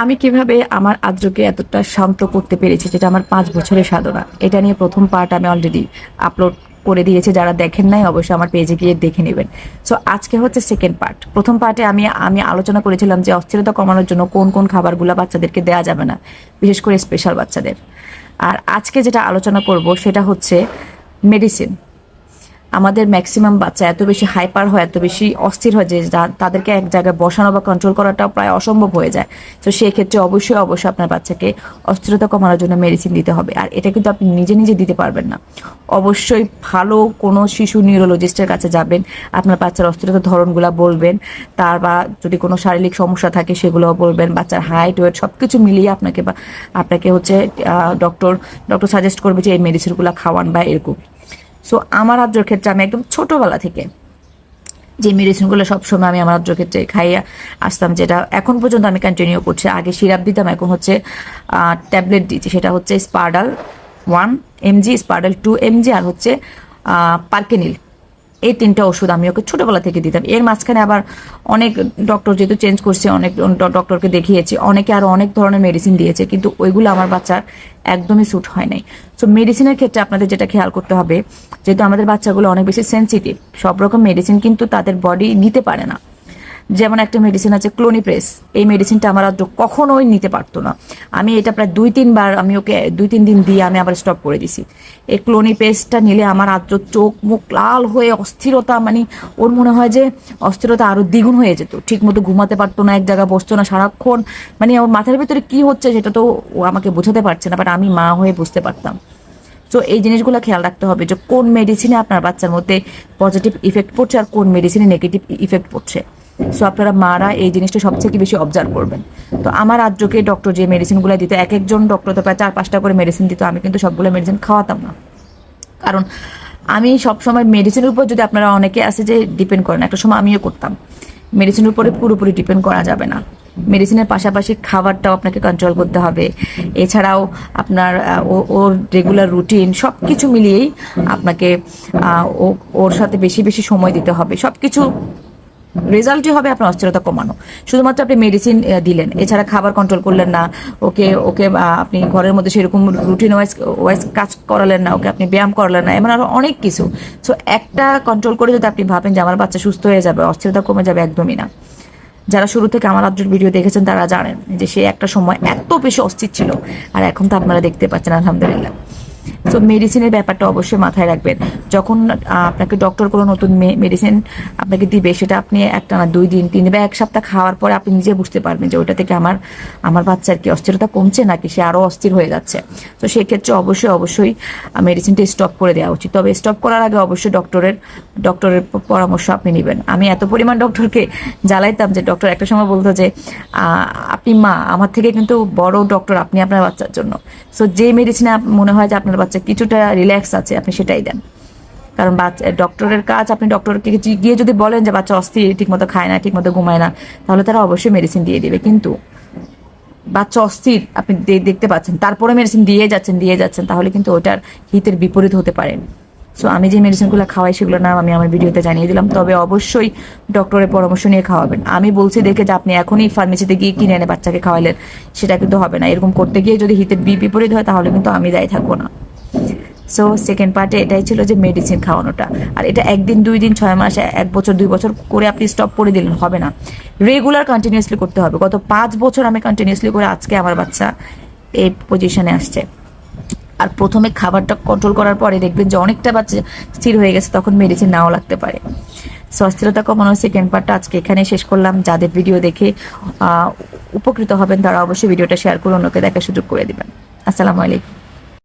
আমি কীভাবে আমার আদ্রকে এতটা শান্ত করতে পেরেছি যেটা আমার পাঁচ বছরের সাধনা। এটা নিয়ে প্রথম পার্ট আমি অলরেডি আপলোড করে দিয়েছি। যারা দেখেন নাই, অবশ্যই আমার পেজে গিয়ে দেখে নেবেন। সো আজকে হচ্ছে সেকেন্ড পার্ট প্রথম পার্টে আমি আমি আলোচনা করেছিলাম যে অস্থিরতা কমানোর জন্য কোন কোন খাবারগুলো বাচ্চাদেরকে দেওয়া যাবে না, বিশেষ করে স্পেশাল বাচ্চাদের। আর আজকে যেটা আলোচনা করব সেটা হচ্ছে মেডিসিন আমাদের ম্যাক্সিমাম বাচ্চা এত বেশি হাইপার হয়, এত বেশি অস্থির হয় যে তাদেরকে এক জায়গায় বসানো বা কন্ট্রোল করাটাও প্রায় অসম্ভব হয়ে যায়। তো সেই ক্ষেত্রে অবশ্যই অবশ্যই আপনার বাচ্চাকে অস্থিরতা কমানোর জন্য মেডিসিন দিতে হবে। আর এটা কিন্তু আপনি নিজে নিজে দিতে পারবেন না। অবশ্যই ভালো কোনো শিশু নিউরোলজিস্টের কাছে যাবেন, আপনার বাচ্চার অস্থিরতার ধরনগুলো বলবেন, তার বা যদি কোনো শারীরিক সমস্যা থাকে সেগুলোও বলবেন, বাচ্চার হাইট ওয়েট সব কিছু মিলিয়ে আপনাকে বা আপনাকে হচ্ছে ডক্টর ডক্টর সাজেস্ট করবে যে এই মেডিসিনগুলো খাওয়ান বা এরকম। সো আমার আদ্রর ক্ষেত্রে আমি একদম ছোটোবেলা থেকে যে মেডিসিনগুলো সবসময় আমি আমার আদ্রর ক্ষেত্রে খাইয়ে আসতাম, যেটা এখন পর্যন্ত আমি কন্টিনিউ করছি। আগে সিরাপ দিতাম, এখন হচ্ছে ট্যাবলেট দিচ্ছি। সেটা হচ্ছে Sperdal one MG Sperdal two MG আর হচ্ছে পার্কেনিল এই তিনটা ওষুধ আমি ওকে ছোটবেলা থেকে দিতাম। এর মাঝখানে আবার অনেক ডক্টর যেহেতু চেঞ্জ করছে, অনেক ডক্টরকে দেখিয়েছি, অনেকে আরও অনেক ধরনের মেডিসিন দিয়েছে, কিন্তু ওইগুলো আমার বাচ্চার একদমই স্যুট হয় নাই। সো মেডিসিনের ক্ষেত্রে আপনাদের যেটা খেয়াল করতে হবে, যেহেতু আমাদের বাচ্চাগুলো অনেক বেশি সেন্সিটিভ সব রকম মেডিসিন কিন্তু তাদের বডি নিতে পারে না। যেমন একটা মেডিসিন আছে ক্লোনিপ্রেস এই মেডিসিনটা আমার আদ্র কখনোই নিতে পারতো না। আমি এটা প্রায় দুই, তিনবার আমি ওকে দুই, তিন দিন দিয়ে আমি আবার স্টপ করে দিছি। এই ক্লোনিপ্রেসটা নিলে আমার আদ্র চোখ, মুখ লাল হয়ে অস্থিরতা মানে ওর মনে হয় যে অস্থিরতা আরও দ্বিগুণ হয়ে যেত। ঠিক মতো ঘুমাতে পারতো না, এক জায়গায় বসতো না সারাক্ষণ। মানে ওর মাথার ভিতরে কি হচ্ছে সেটা তো ও আমাকে বোঝাতে পারছে না বাট আমি মা হয়ে বুঝতে পারতাম। তো এই জিনিসগুলো খেয়াল রাখতে হবে যে কোন মেডিসিনে আপনার বাচ্চার মধ্যে পজিটিভ ইফেক্ট পড়ছে আর কোন মেডিসিনে নেগেটিভ ইফেক্ট পড়ছে। সো আপনারা মারা এই জিনিসটা সবথেকে বেশি অবজার্ভ করবেন। তো আমার আদ্রকে ডক্টর যে মেডিসিনগুলো দিত, এক একজন ডক্টর তো প্রায় চার পাঁচটা করে মেডিসিন দিত, আমি কিন্তু সবগুলো মেডিসিন খাওয়াতাম না। কারণ আমি সবসময় মেডিসিনের উপর যদি আপনারা অনেকে আছে যে ডিপেন্ড করেন, একটা সময় আমিও করতাম। মেডিসিনের উপরে পুরোপুরি ডিপেন্ড করা যাবে না। মেডিসিনের পাশাপাশি খাবারটাও আপনাকে কন্ট্রোল করতে হবে। এছাড়াও আপনার ওর রেগুলার রুটিন সব কিছু মিলিয়েই আপনাকে ওর সাথে বেশি বেশি সময় দিতে হবে। সব কিছু রেজাল্টই হবে আপনার অস্থিরতা কমানো। শুধুমাত্র আপনি মেডিসিন দিলেন। এছাড়া খাবার কন্ট্রোল করলেন না, ওকে ওকে আপনি ঘরের মধ্যে সেরকম রুটিন ওয়াইজ ওয়াইজ কাজ করালেন না, ওকে আপনি ব্যায়াম করালেন না, এমন আরও অনেক কিছু। সো একটা কন্ট্রোল করে যদি আপনি ভাবেন যে আমার বাচ্চা সুস্থ হয়ে যাবে, অস্থিরতা কমে যাবে, একদমই না। যারা শুরু থেকে আমার আদ্রের ভিডিও দেখেছেন, তারা জানেন যে সে একটা সময় এত বেশি অস্থির ছিল। আর এখন তো আপনারা দেখতে পাচ্ছেন, আলহামদুলিল্লাহ। তো মেডিসিনের ব্যাপারটা অবশ্যই মাথায় রাখবেন। যখন আপনাকে ডক্টর কোনো নতুন মেডিসিন আপনাকে দিবে, সেটা আপনি একটা না দুই দিন, তিন বা এক সপ্তাহ খাওয়ার পরে আপনি নিজে বুঝতে পারবেন যে ওইটা থেকে আমার আমার বাচ্চার কি অস্থিরতা কমছে নাকি সে আরও অস্থির হয়ে যাচ্ছে। তো সেক্ষেত্রে অবশ্যই অবশ্যই মেডিসিনটা স্টপ করে দেওয়া উচিত। তবে স্টপ করার আগে অবশ্যই ডক্টরের ডক্টরের পরামর্শ আপনি নেবেন। আমি এত পরিমাণ ডক্টরকে জ্বালাইতাম যে ডক্টর একটা সময় বলতো যে আপনি মা, আমার থেকে কিন্তু বড় ডক্টর আপনি আপনার বাচ্চার জন্য। সো যে মেডিসিনে মনে হয় যে আপনার বাচ্চা কিছুটা রিল্যাক্স আছে, আপনি সেটাই দেন। কারণ বাচ্চা ডক্টরের কাজ, আপনি ডক্টরকে গিয়ে যদি বলেন যে বাচ্চা অস্থির, ঠিকমতো খায় না, ঠিকমতো ঘুমায় না, তাহলে তারা অবশ্যই মেডিসিন দিয়ে দিবে। কিন্তু বাচ্চা অস্থির, আপনি দেখতে পাচ্ছেন, তারপরে মেডিসিন দিয়ে যাচ্ছেন দিয়ে যাচ্ছেন, তাহলে কিন্তু ওটার হিতের বিপরীত হতে পারে। সো আমি যে মেডিসিনগুলো খাওয়াই সেগুলো নাম আমি আমার ভিডিওতে জানিয়ে দিলাম। তবে অবশ্যই ডক্টরের পরামর্শ নিয়ে খাওয়াবেন। আমি বলছি, দেখে যে আপনি এখনই ফার্মেসিতে গিয়ে কিনে এনে বাচ্চাকে খাওয়াইলেন সেটা কিন্তু হবে না। এরকম করতে গিয়ে যদি হিতের বিপরীত হয়, তাহলে কিন্তু আমি দায়ী থাকব না। সো সেকেন্ড পার্টে এটাই ছিল যে মেডিসিন খাওয়ানোটা। আর এটা একদিন, দুই দিন, ছয় মাস, এক বছর, দুই বছর করে আপনি স্টপ করে দিলেন, হবে না। রেগুলার কন্টিনিউসলি করতে হবে। গত পাঁচ বছর আমি কন্টিনিউসলি করে আজকে আমার বাচ্চা এই পজিশনে আসছে। আর প্রথমে খাবারটা কন্ট্রোল করার পরে দেখবেন যে অনেকটা বাচ্চা স্থির হয়ে গেছে, তখন মেডিসিন নাও লাগতে পারে। সো অস্থিরতা কমানোর সেকেন্ড পার্টটা আজকে এখানে শেষ করলাম। যাদের ভিডিও দেখে উপকৃত হবেন, তারা অবশ্যই ভিডিওটা শেয়ার করে অন্যকে দেখার সুযোগ করে দিবেন। আসসালামু আলাইকুম।